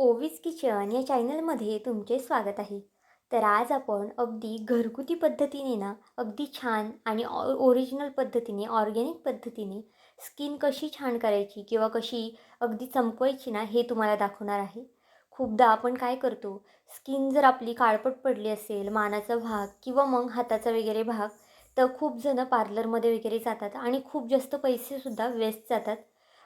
ओवीज kitchen या चॅनलमध्ये तुमचे स्वागत आहे. तर आज आपण अगदी घरगुती पद्धतीने ना अगदी छान आणि ऑ ओरिजिनल पद्धतीने ऑर्गॅनिक पद्धतीने स्किन कशी छान करायची किंवा कशी अगदी चमकवायची ना हे तुम्हाला दाखवणार आहे. खूपदा आपण काय करतो स्किन जर आपली काळपट पडली असेल मानाचा भाग किंवा मग हाताचा वगैरे भाग तर खूप जणं पार्लरमध्ये वगैरे जातात आणि खूप जास्त पैसेसुद्धा वेस्ट जातात.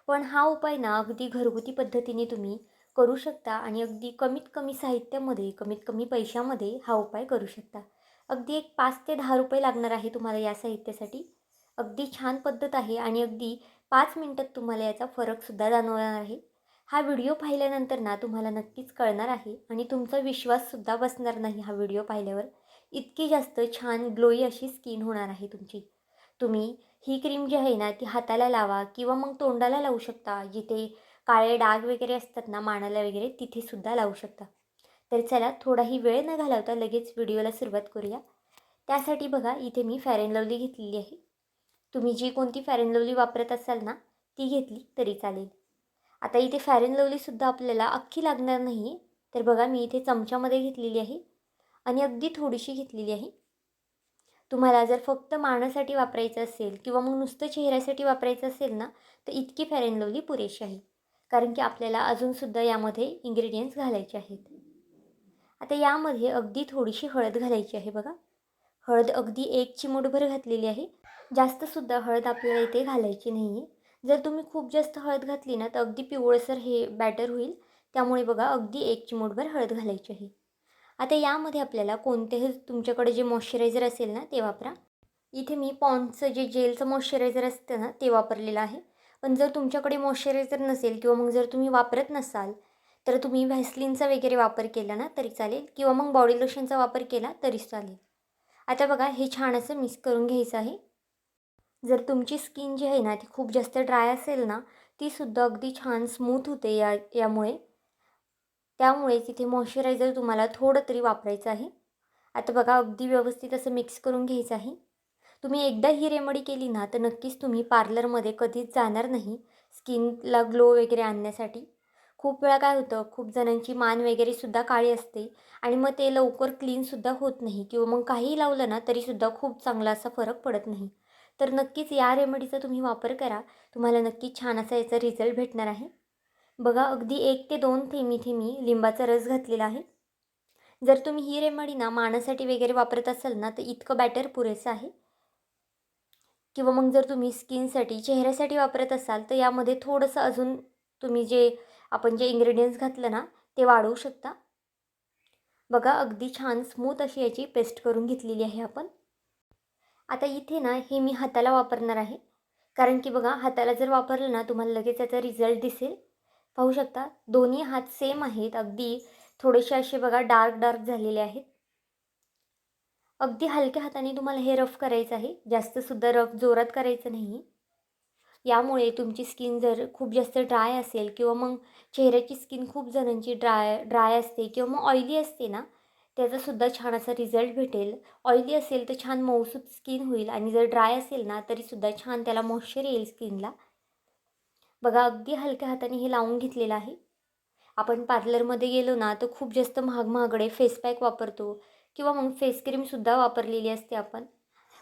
पण हा उपाय ना अगदी घरगुती पद्धतीने तुम्ही करू शकता आणि अगदी कमीत कमी साहित्यामध्ये कमीत कमी पैशामध्ये हा उपाय करू शकता. अगदी एक पाच ते दहा रुपये लागणार आहे तुम्हाला या साहित्यासाठी. अगदी छान पद्धत आहे आणि अगदी पाच मिनटात तुम्हाला याचा फरकसुद्धा जाणवणार आहे. हा व्हिडिओ पाहिल्यानंतर ना तुम्हाला नक्कीच कळणार आहे आणि तुमचा विश्वाससुद्धा बसणार नाही हा व्हिडिओ पाहिल्यावर. इतकी जास्त छान ग्लोई अशी स्किन होणार आहे तुमची. तुम्ही ही क्रीम जी आहे ना ती हाताला लावा किंवा मग तोंडाला लावू शकता जिथे काळे डाग वगैरे असतात ना मानाला वगैरे तिथे सुद्धा लावू शकता. तर चला थोडाही वेळ न घालवता लगेच व्हिडिओला सुरुवात करूया. त्यासाठी बघा इथे मी फॅरेन लवली घेतलेली आहे. तुम्ही जी कोणती फॅरेन लवली वापरत असाल ना ती घेतली तरी चालेल. आता इथे फॅरेन लवलीसुद्धा आपल्याला अख्खी लागणार नाही तर बघा मी इथे चमच्यामध्ये घेतलेली आहे आणि अगदी थोडीशी घेतलेली आहे. तुम्हाला जर फक्त मानासाठी वापरायचं असेल किंवा मग नुसतं चेहऱ्यासाठी वापरायचं असेल ना तर इतकी फॅरेन लवली पुरेशी आहे. कारण की आपल्याला अजूनसुद्धा यामध्ये इंग्रेडियंट्स घालायचे आहेत. आता यामध्ये अगदी थोडीशी हळद घालायची आहे बघा. हळद अगदी एक चिमूटभर घातलेली आहे. जास्तसुद्धा हळद आपल्याला इथे घालायची नाही आहे जर तुम्ही खूप जास्त हळद घातली ना तर अगदी पिवळसर हे बॅटर होईल. त्यामुळे बघा अगदी एक चिमूटभर हळद घालायची आहे. आता यामध्ये आपल्याला कोणतेही तुमच्याकडे जे मॉइश्चरायझर असेल ना ते वापरा. इथे मी पॉन्डचं जे जेलचं मॉइश्चरायझर असतं ना ते वापरलेलं आहे. पण जर तुमच्याकडे मॉइश्चरायझर नसेल किंवा मग जर तुम्ही वापरत नसाल तर तुम्ही व्हॅसलिनचा वगैरे वापर केला ना तरी चालेल. किंवा मग बॉडी लोशनचा वापर केला तरी चालेल. आता बघा हे छान असं मिक्स करून घ्यायचं आहे. जर तुमची स्किन जी आहे ना ती खूप जास्त ड्राय असेल ना तीसुद्धा अगदी छान स्मूथ होते या यामुळे. त्यामुळे तिथे मॉइश्चरायझर तुम्हाला थोडं तरी वापरायचं आहे. आता बघा अगदी व्यवस्थित असं मिक्स करून घ्यायचं आहे. तुम्ही एकदा ही रेमडी केली ना तर नक्कीच तुम्ही पार्लरमध्ये कधीच जाणार नाही स्किनला ग्लो वगैरे आणण्यासाठी. खूप वेळा काय होतं खूप जणांची मान वगैरेसुद्धा काळी असते आणि मग ते लवकर क्लीनसुद्धा होत नाही किंवा मग काहीही लावलं ना तरीसुद्धा खूप चांगला असा फरक पडत नाही. तर नक्कीच या रेमडीचा तुम्ही वापर करा. तुम्हाला नक्कीच छान असा याचा रिझल्ट भेटणार आहे. बघा अगदी एक ते दोन थेमी थेमी लिंबाचा रस घातलेला आहे. जर तुम्ही ही रेमडी ना मानासाठी वगैरे वापरत असाल ना तर इतकं बॅटर पुरेसं आहे. किंवा मग जर तुम्ही स्किनसाठी चेहऱ्यासाठी वापरत असाल तर यामध्ये थोडंसं अजून तुम्ही जे आपण जे इंग्रेडियंट्स घातलं ना ते वाढवू शकता. बघा अगदी छान स्मूथ अशी याची पेस्ट करून घेतलेली आहे आपण. आता इथे ना हे मी हाताला वापरणार आहे. कारण की बघा हाताला जर वापरलं ना तुम्हाला लगेच याचा रिझल्ट दिसेल. पाहू शकता दोन्ही हात सेम आहेत. अगदी थोडेसे असे बघा डार्क डार्क झालेले आहेत. अगदी हलक्या हाताने तुम्हाला हे रफ करायचं आहे. जास्तसुद्धा रफ जोरात करायचं नाही यामुळे तुमची स्किन जर खूप जास्त ड्राय असेल किंवा मग चेहऱ्याची स्किन खूप जणांची ड्राय ड्राय असते किंवा मग ऑइली असते ना त्याचासुद्धा छान असा रिझल्ट भेटेल. ऑइली असेल तर छान मऊसूत स्किन होईल आणि जर ड्राय असेल ना तरीसुद्धा छान त्याला मॉइश्चर येईल स्किनला बघा अगदी हलक्या हाताने हे लावून घेतलेलं आहे. आपण पार्लरमध्ये गेलो ना तर खूप जास्त महाग महागडे फेस पॅक वापरतो. किंवा मग फेस क्रीमसुद्धा वापरलेली असते आपण.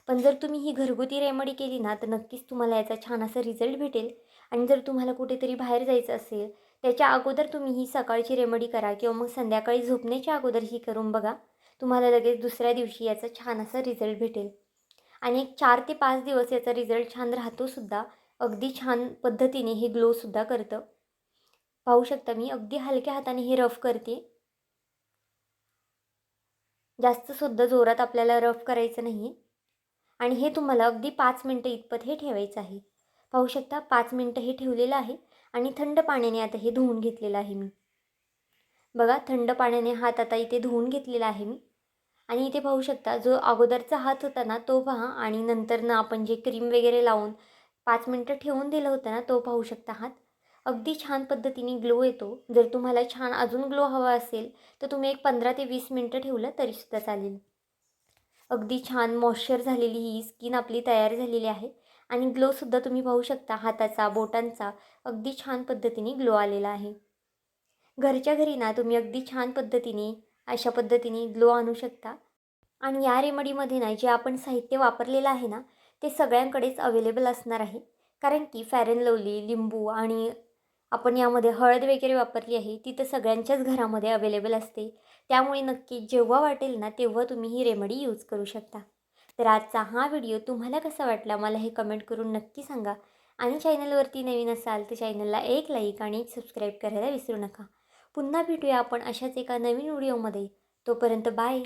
पण जर तुम्ही ही घरगुती रेमडी केली ना तर नक्कीच तुम्हाला याचा छान असा रिझल्ट भेटेल. आणि जर तुम्हाला कुठेतरी बाहेर जायचं असेल त्याच्या अगोदर तुम्ही ही सकाळची रेमडी करा किंवा मग संध्याकाळी झोपण्याच्या अगोदर ही करून बघा. तुम्हाला लगेच दुसऱ्या दिवशी याचा छान असा रिझल्ट भेटेल. आणि एक चार ते पाच दिवस याचा रिझल्ट छान राहतोसुद्धा अगदी छान पद्धतीने हे ग्लोसुद्धा करतं. पाहू शकता मी अगदी हलक्या हाताने हे रफ करते. जास्तसुद्धा जोरात आपल्याला रफ करायचं नाही. आणि हे तुम्हाला अगदी पाच मिनटं इतपत हे ठेवायचं आहे. पाहू शकता पाच मिनटं हे ठेवलेलं आहे आणि थंड पाण्याने आता हे धुवून घेतलेलं आहे मी. बघा थंड पाण्याने हात आता इथे धुवून घेतलेला आहे मी. आणि इथे पाहू शकता जो अगोदरचा हात होता ना तो पहा आणि नंतर ना आपण जे क्रीम वगैरे लावून पाच मिनटं ठेवून दिलं होतं ना तो पाहू शकता हात. अगदी छान पद्धतीने ग्लो येतो. जर तुम्हाला छान अजून ग्लो हवा असेल तर तुम्ही एक पंधरा ते वीस मिनटं ठेवलं तरीसुद्धा चालेल. अगदी छान मॉइश्चर झालेली ही स्किन आपली तयार झालेली आहे. आणि ग्लोसुद्धा तुम्ही पाहू शकता हाताचा बोटांचा. अगदी छान पद्धतीने ग्लो आलेला आहे. घरच्या घरी ना तुम्ही अगदी छान पद्धतीने अशा पद्धतीने ग्लो आणू शकता. आणि या रेमडीमध्ये ना जे आपण साहित्य वापरलेलं आहे ना ते सगळ्यांकडेच अवेलेबल असणार आहे. कारण की फॅरन लवली लिंबू आणि आपण यामध्ये हळद वगैरे वापरली आहे ती तर सगळ्यांच्याच घरामध्ये अवेलेबल असते. त्यामुळे नक्की जेव्हा वाटेल ना तेव्हा तुम्ही ही रेमेडी यूज करू शकता. तर आजचा हा व्हिडिओ तुम्हाला कसा वाटला मला हे कमेंट करून नक्की सांगा. आणि चॅनलवरती नवीन असाल तर चॅनलला एक लाईक आणि एक सबस्क्राईब करायला विसरू नका. पुन्हा भेटूया आपण अशाच एका नवीन व्हिडिओमध्ये तोपर्यंत बाय